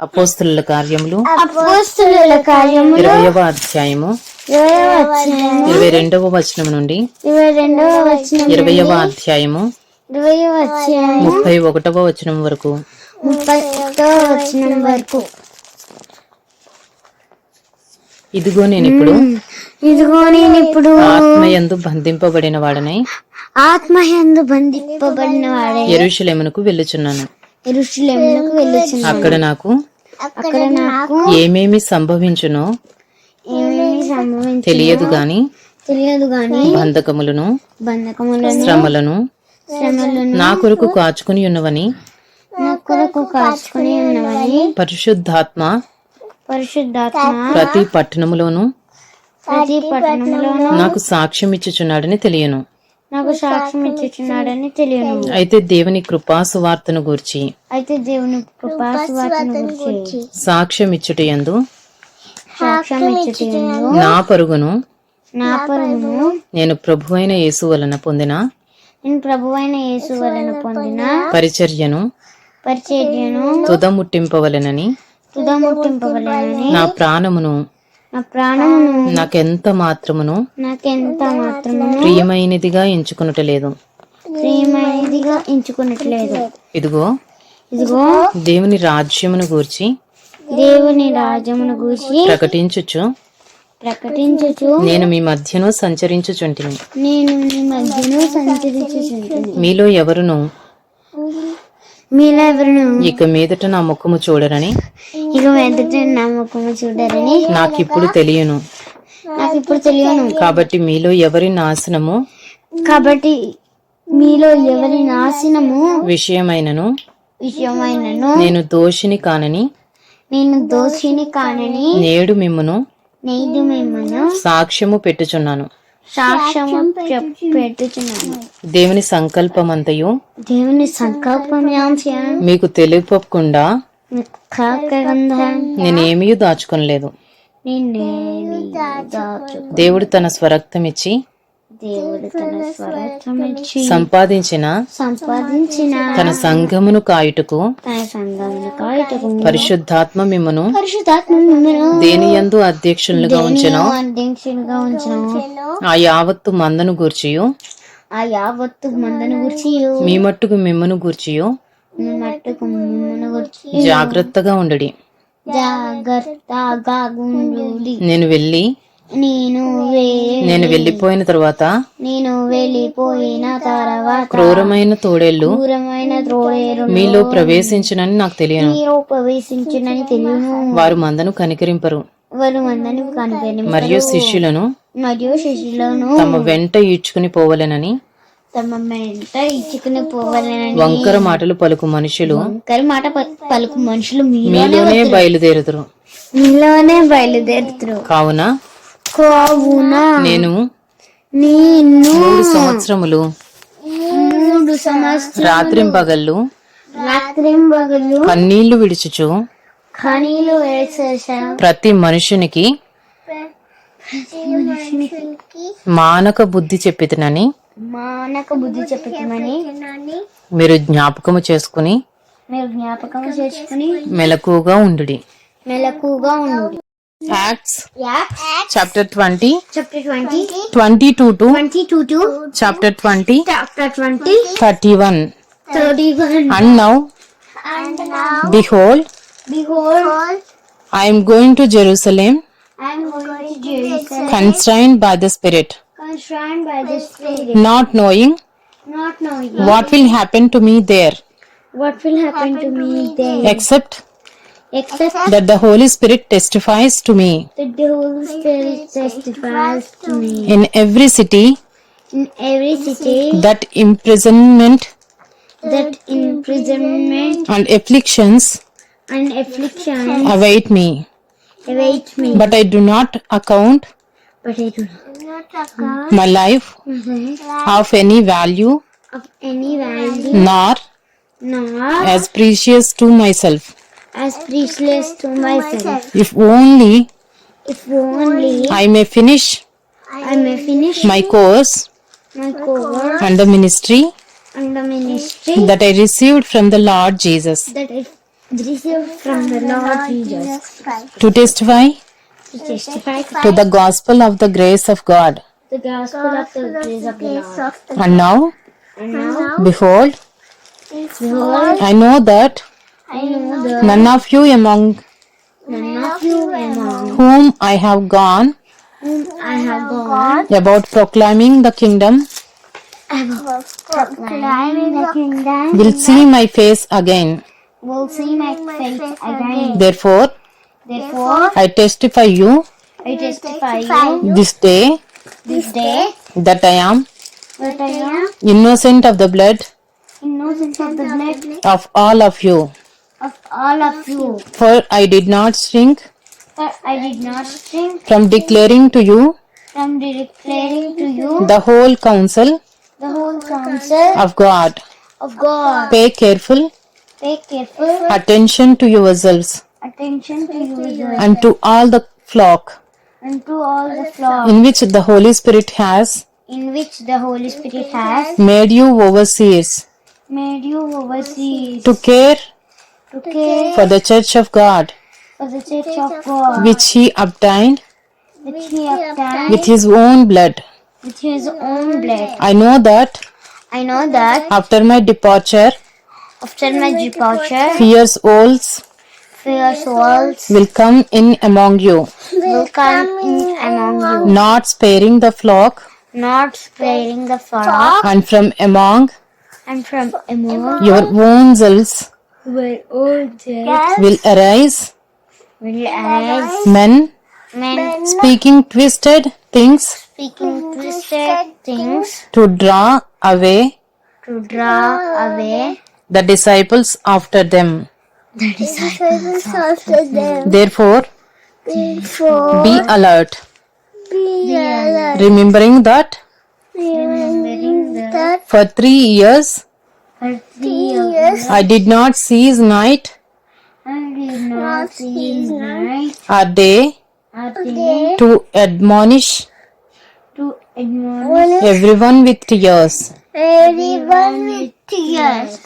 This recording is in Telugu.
అపోస్తుల కార్యములు. ఇరవయవ అధ్యాయము. ఇరవై రెండవ వచనం నుండి ఇరవయవ అధ్యాయము. ముప్పై ఒకటవ వచనం వరకు. ఇదిగో నేను ఇప్పుడు ఇదిగో నేను ఇప్పుడు ఆత్మయందు బంధింపబడిన వాడనై ఆత్మహందు బంధింపబడిన వాడే ఎరుషలేమునకు వెళ్ళుచున్నాను. ఎరుషులేములకు అక్కడ నాకు అక్కడ నాకు ఏమేమి సంభవించునో ఏమేమి సంభవించి తెలియదు గాని తెలియదు గాని బంధకములను బంధకములను శ్రమలను శ్రమలను నా కొరకు కాచుకుని ఉన్నవని నా కొరకు కాచుకుని ఉన్నవని పరిశుద్ధాత్మ పరిశుద్ధాత్మ ప్రతి పట్టణములోను ప్రతి పట్టణంలోనూ నాకు సాక్ష్యం ఇచ్చుచున్నాడని తెలియను. నాకు సాక్ష్యం ఇచ్చుచున్నాడని తెలియను. అయితే దేవుని కృపా సువార్తను గూర్చి అయితే దేవుని కృపా సువార్తను గురించి సాక్ష్యం ఇచ్చుటయందు సాక్ష్యం ఇచ్చుటయందు నా పరుగును నా పరుగును నేను ప్రభువైన యేసు వలన పొందిన నేను ప్రభువైన యేసు వలన పొందిన పరిచర్యను పరిచర్యను తుదముట్టింపవలెనని తుదముట్టింపవలనని నా ప్రాణమును నాకెంత మాత్రమును నాకెంత మాత్రమును ప్రియమైనదిగా ఎంచుకునుటలేదు ప్రియమైనదిగా ఎంచుకున్నట్లేదు ఇదిగో ఇదిగో దేవుని రాజ్యమును గూర్చి దేవుని రాజ్యమును గూర్చి ప్రకటించుచు. ప్రకటించుచు నేను మీ మధ్యను సంచరించుచుంటిని. నేను మీ మధ్యను సంచరించుచుంటుని. మీలో ఎవరును? మీలో ఎవరును ఇక మీదట నా ముఖము చూడరని? ఇక మెదట నమ్మకము చూడరని? నాకిప్పుడు తెలియను. నాకు ఇప్పుడు తెలియను. కాబట్టి మీలో ఎవరి నాశనము? కాబట్టి మీలో ఎవరి నాశనము? విషయమైనను? విషయమైనను. నేను దోషిని కానని? నేను దోషిని కానని? నేడు మిమ్మును? నేడు మిమ్మల్ని సాక్ష్యము పెట్టుచున్నాను. సాక్ష్యము చెప్- పెట్టుచున్నాను. దేవుని సంకల్పమంతయు? దేవుని సంకల్పమ్యాంశం మీకు తెలియకుండా నేనేమీ దాచుకొనలేదు. నిన్నేమి దాచు దేవుడు తన స్వరక్తమిచ్చి దేవుడు తన స్వరత్వమిచ్చి సంపాదించిన సంపాదించిన తన సంఘమును కాయుటకు తన సంఘమును కాయటకు పరిశుద్ధాత్మ మిమ్మను పరిశుద్ధాత్మ దేని యందు అధ్యక్షులుగా ఉంచెనో అధ్యక్షునిగా ఉంచను ఆ యావత్తు మందను గూర్చియు. ఆ యావత్తు మందను గురించి మీ మట్టుకు మిమ్మను గూర్చియు. మట్టుకు గురించి జాగ్రత్తగా ఉండడి. జాగ్రత్తగా ఉండుడి. నేను వెళ్ళి నేను నేను వెళ్ళిపోయిన తర్వాత నేను వెళ్ళిపోయిన తర్వాత క్రూరమైన తోడేళ్ళు దూరమైన త్రోడేరు మీలో ప్రవేశించునని నాకు తెలియను. మీరు ప్రవేశించునని తెలియను. వారు మందను కనికరింపరు. వారు మందని కనిపెని మరియు శిష్యులను మరియు శిష్యులను తమ వెంట ఈడ్చుకుని పోవలెనని తమ వెంట ఇచ్చుకుని పోవాలని వంకర మాటలు పలుకు మనుషులు వంకర మాట పలుకు మనుషులు మీలోనే బయలుదేరుదురు. మీలోనే బయలుదేరుతారు కావున కావున నేను నేను మూడు సంవత్సరములు మూడు సంవత్సరం రాత్రింపగళ్ళు రాత్రింబగలు కన్నీళ్ళు విడుచుచు ఖనీలు వేసేసాం ప్రతి మనుషునికి మానక బుద్ధి చెప్పితనని మానక బుద్ధి చెప్పుతామని మీరు జ్ఞాపకము చేసుకుని మీరు జ్ఞాపకం చేసుకుని మెలకుగా ఉండుడి. మెలకుగా ఉండు Acts, Yeah. Acts, chapter 20, Chapter 20. 22 to 22 to chapter 20, chapter 20. 31. 31. And now, And now, behold, Behold, I am going to Jerusalem, I am going to Jerusalem, constrained by the Spirit, constrained by the Spirit, not knowing not knowing what will happen to me there, what will happen to me there, except that the Holy Spirit testifies to me. that the Holy Spirit testifies to me. In every city. In every city. That imprisonment. That imprisonment. And afflictions. And affliction await me. await me. But I do not account But I do not account my life mm-hmm. of any value of any value. nor nor as precious to myself, as priceless to myself. if only If only I may finish I may finish my course my course and the ministry and the ministry that I received from the Lord Jesus that I received from the Lord Jesus to testify to testify to the gospel of the grace of God. the gospel of the grace of the Lord. And now, And now, behold, behold, I know that I know the none of you among none of you among whom I have gone whom I have gone about proclaiming the kingdom about proclaiming the kingdom will see my face again. will see my face again. Therefore, Therefore, I testify you I testify you this day this day that I am that I am innocent of the blood innocent of the blood of all of you. Of all of you. For I did not shrink For I did not shrink from declaring to you from declaring to you the whole counsel the whole counsel of God. of God. Pay careful Pay careful attention to yourselves attention to you and to all the flock and to all the flock in which the Holy Spirit has in which the Holy Spirit has made you overseers made you overseas to care care for the church of God. For the church of God, which he obtained which he obtained with his own blood. with his own blood. I know that I know that after my departure, after my departure, fierce wolves fierce walls will come in among you, will come in among you, not sparing the flock, not sparing the flock, and from among and from among your own selves your own church will arise will arise. men men. Speaking twisted things speaking twisted things to draw away to draw away the disciples after them. the disciples after them. Therefore, Therefore, be alert, be alert, remembering that remembering that for three years for three years I did not cease night I did not see night or day or day to admonish to admonish everyone with tears. everyone with tears.